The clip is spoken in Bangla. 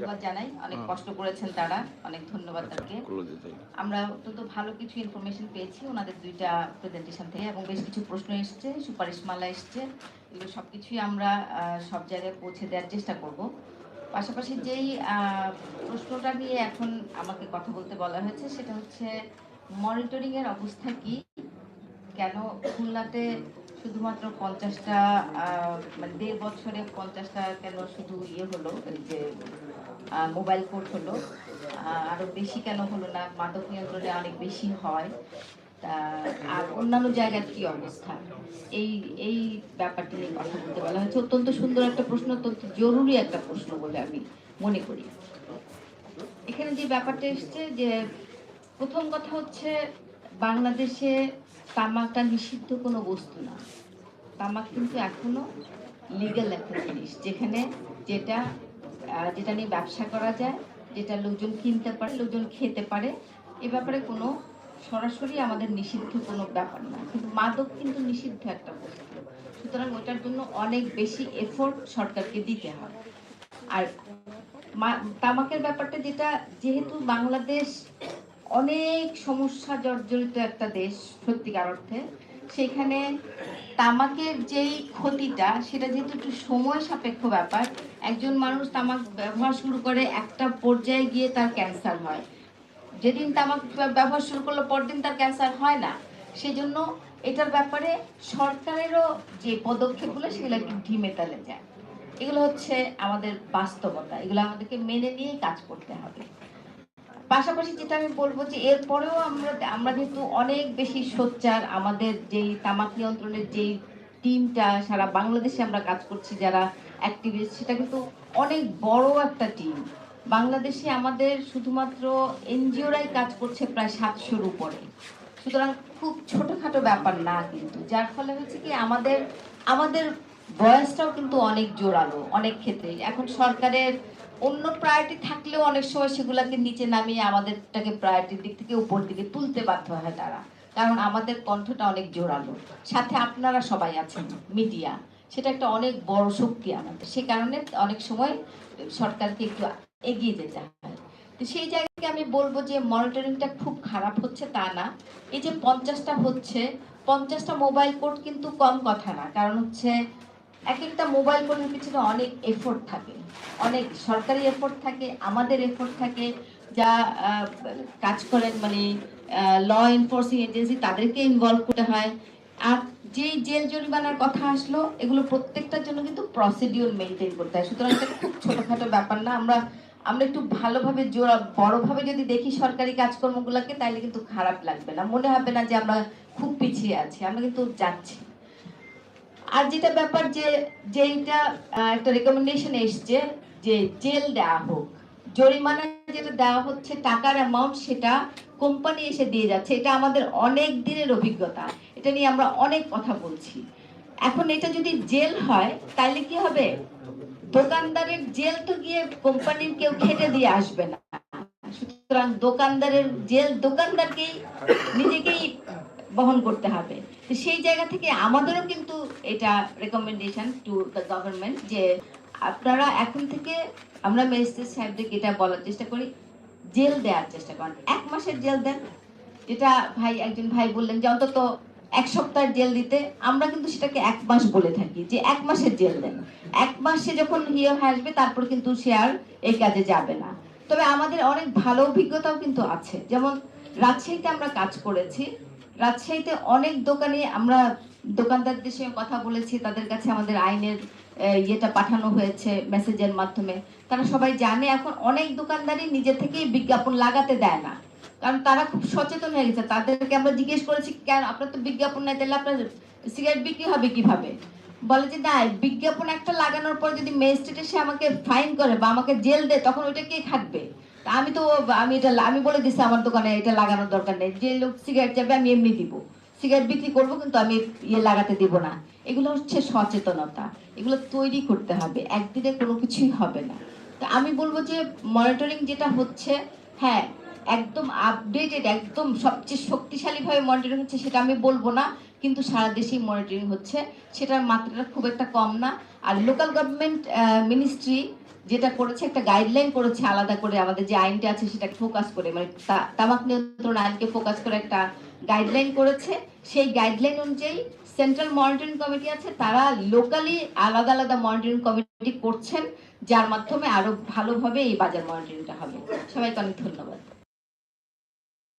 সাধুবাদ জানাই। অনেক কষ্ট করেছেন তারা। অনেক ধন্যবাদ তাদেরকে। আমরা অত্যন্ত ভালো কিছু ইনফরমেশন পেয়েছি ওনাদের দুইটা প্রেজেন্টেশন থেকে এবং বেশ কিছু প্রশ্ন এসছে সুপারিশমালা এসছে। এগুলো সব কিছুই আমরা সব জায়গায় পৌঁছে দেওয়ার চেষ্টা করব। পাশাপাশি যেই প্রশ্নটা নিয়ে এখন আমাকে কথা বলতে বলা হয়েছে সেটা হচ্ছে মনিটরিং এর অবস্থা কি? কেন খুলনাতে শুধুমাত্র পঞ্চাশটা মানে দেড় বছরে পঞ্চাশটা কেন শুধু ইয়ে হলো? যে মোবাইল কোর্ট হলো। আহ, আরও বেশি কেন হলো না? মাদক নিয়ন্ত্রণে অনেক বেশি হয়। তা আর অন্যান্য জায়গার কি অবস্থা? এই এই ব্যাপারটি নিয়ে কথা বলতে বলা হয়েছে। অত্যন্ত সুন্দর একটা প্রশ্ন অত্যন্ত জরুরি একটা প্রশ্ন বলে আমি মনে করি। এখানে যে ব্যাপারটা এসছে যে প্রথম কথা হচ্ছে বাংলাদেশে তামাকটা নিষিদ্ধ কোনো বস্তু না। তামাক কিন্তু এখনও লিগ্যাল একটা জিনিস যেখানে যেটা যেটা নিয়ে ব্যবসা করা যায়, যেটা লোকজন কিনতে পারে, লোকজন খেতে পারে, এ ব্যাপারে কোনো, সরাসরি আমাদের নিষিদ্ধ কোনো ব্যাপার না। কিন্তু মাদক কিন্তু নিষিদ্ধ একটা বস্তু। সুতরাং ওটার জন্য অনেক বেশি এফোর্ট সরকারকে দিতে হয় আর তামাকের ব্যাপারটা যেটা, যেহেতু বাংলাদেশ অনেক সমস্যা জর্জরিত একটা দেশ সত্যিকার অর্থে সেখানে তামাকের যেই ক্ষতিটা, সেটা যেহেতু একটু সময় সাপেক্ষ ব্যাপার, একজন মানুষ তামাক ব্যবহার শুরু করে একটা পর্যায়ে গিয়ে তার ক্যান্সার হয়। যেদিন তামাক ব্যবহার শুরু করল, পরদিন তার ক্যান্সার হয় না। সেজন্য এটার ব্যাপারে সরকারেরও যে পদক্ষেপগুলো, সেগুলো একটু ঢিমে তালে যায়। এগুলো হচ্ছে আমাদের বাস্তবতা, এগুলো আমাদেরকে মেনে নিয়েই কাজ করতে হবে। পাশাপাশি যেটা আমি বলব যে এরপরেও আমরা আমরা যেহেতু অনেক বেশি সোচ্চার। আমাদের যেই তামাক নিয়ন্ত্রণের যেই টিমটা সারা বাংলাদেশে আমরা কাজ করছি যারা অ্যাক্টিভিস্ট সেটা কিন্তু অনেক বড় একটা টিম বাংলাদেশে আমাদের শুধুমাত্র এনজিওরাই কাজ করছে প্রায় সাতশোর উপরে। সুতরাং খুব ছোটোখাটো ব্যাপার না কিন্তু। যার ফলে হচ্ছে কি আমাদের আমাদের বয়সটাও কিন্তু অনেক জোরালো, অনেক ক্ষেত্রে। এখন সরকারের অন্য প্রায়োরিটি থাকলেও অনেক সময় সেগুলোকে নিচে নামিয়ে আমাদেরটাকে প্রায়োরিটির দিক থেকে উপর দিকে তুলতে বাধ্য হয় তারা। কারণ আমাদের কণ্ঠটা অনেক জোরালো। সাথে আপনারা সবাই আছেন মিডিয়া সেটা একটা অনেক বড় শক্তি আমাদের। সে কারণে অনেক সময় সরকারকে একটু এগিয়ে যেতে হয়। তো সেই জায়গাকে আমি বলব যে মনিটরিংটা খুব খারাপ হচ্ছে তা না। এই যে পঞ্চাশটা হচ্ছে, পঞ্চাশটা মোবাইল কোড কিন্তু কম কথা না। কারণ হচ্ছে এক একটা মোবাইল ফোনের পিছনে অনেক এফোর্ট থাকে। অনেক সরকারি এফোর্ট থাকে, আমাদের এফোর্ট থাকে, যা কাজ করেন মানে ল এনফোর্সিং এজেন্সি তাদেরকে ইনভলভ করতে হয়। আর যেই জেল জরিমানার কথা আসলো, এগুলো প্রত্যেকটার জন্য কিন্তু প্রসিডিওর মেনটেন করতে হয়। সুতরাং এটা খুব ছোটোখাটো ব্যাপার না। আমরা আমরা একটু ভালোভাবে জোড়া বড়োভাবে যদি দেখি সরকারি কাজকর্মগুলোকে, তাইলে কিন্তু খারাপ লাগবে না। মনে হবে না যে আমরা খুব পিছিয়ে আছি। আমরা কিন্তু যাচ্ছি। আর যেটা ব্যাপার যে আহ, একটা রেকমেন্ডেশন এসছে যে জেল দেওয়া হোক। জরিমানা যেটা দেওয়া হচ্ছে টাকার অ্যামাউন্ট সেটা কোম্পানি এসে দিয়ে যাচ্ছে। এটা আমাদের অনেক দিনের অভিজ্ঞতা। এটা নিয়ে আমরা অনেক কথা বলছি। এখন এটা যদি জেল হয় তাহলে কি হবে? দোকানদারের জেল তো গিয়ে কোম্পানির কেউ খেটে দিয়ে আসবে না। সুতরাং দোকানদারের জেল দোকানদারকেই নিজেকেই বহন করতে হবে। তো সেই জায়গা থেকে আমাদেরও কিন্তু এটা রেকমেন্ডেশন টু দ্য গভর্নমেন্ট যে আপনারা এখন থেকে আমরা ম্যাজিস্ট্রেট সাহেবদেরকে এটা বলার চেষ্টা করি, জেল দেওয়ার চেষ্টা করেন। এক মাসের জেল দেন। যেটা ভাই, একজন ভাই বললেন যে অন্তত এক সপ্তাহের জেল দিতে। আমরা কিন্তু সেটাকে এক মাস বলে থাকি যে এক মাসের জেল দেন। এক মাসে যখন ইয়ে হয়ে আসবে, তারপর কিন্তু সে আর এই কাজে যাবে না। তবে আমাদের অনেক ভালো অভিজ্ঞতাও কিন্তু আছে। যেমন রাজশাহীতে আমরা কাজ করেছি। রাজশাহীতে অনেক দোকানে আমরা দোকানদারদের সঙ্গে কথা বলেছি, তাদের কাছে আমাদের আইনের ইয়েটা পাঠানো হয়েছে মেসেজের মাধ্যমে। তারা সবাই জানে এখন অনেক দোকানদারই নিজে থেকেই বিজ্ঞাপন লাগাতে দেয় না। কারণ তারা খুব সচেতন হয়ে গেছে। তাদেরকে আমরা জিজ্ঞেস করেছি, কেন? আপনার তো বিজ্ঞাপন নাই, তাহলে আপনার সিগারেট বিক্রি হবে কীভাবে? বলে যে, না, বিজ্ঞাপন একটা লাগানোর পর যদি ম্যাজিস্ট্রেট এসে আমাকে ফাইন করে বা আমাকে জেল দেয়, তখন ওইটা কে খাটবে? আমি তো, আমি এটা আমি বলে দিছি আমার দোকানে এটা লাগানোর দরকার নেই। যে লোক সিগারেট যাবে আমি এমনি দিব। সিগারেট বিক্রি করব, কিন্তু আমি ইয়ে লাগাতে দিব না। এগুলো হচ্ছে সচেতনতা। এগুলো তৈরি করতে হবে। একদিনে কোনো কিছুই হবে না। তো আমি বলব যে মনিটরিং যেটা হচ্ছে হ্যাঁ একদম আপডেটেড একদম সবচেয়ে শক্তিশালীভাবে মনিটরিং হচ্ছে সেটা আমি বলব না, কিন্তু সারা দেশেই মনিটরিং হচ্ছে। সেটার মাত্রাটা খুব একটা কম না। আর লোকাল গভর্নমেন্ট মিনিস্ট্রি যেটা করেছে, একটা গাইডলাইন করেছে আলাদা করে আমাদের যে আইনটা আছে সেটা ফোকাস করে। মানে তামাক নিয়ন্ত্রণ আইনকে ফোকাস করে একটা গাইডলাইন করেছে। সেই গাইডলাইন অনুযায়ী সেন্ট্রাল মনিটরিং কমিটি আছে, তারা লোকালি আলাদা আলাদা মনিটরিং কমিটি করছেন, যার মাধ্যমে আরও ভালোভাবে এই বাজার মনিটরিংটা হবে। সবাইকে অনেক ধন্যবাদ।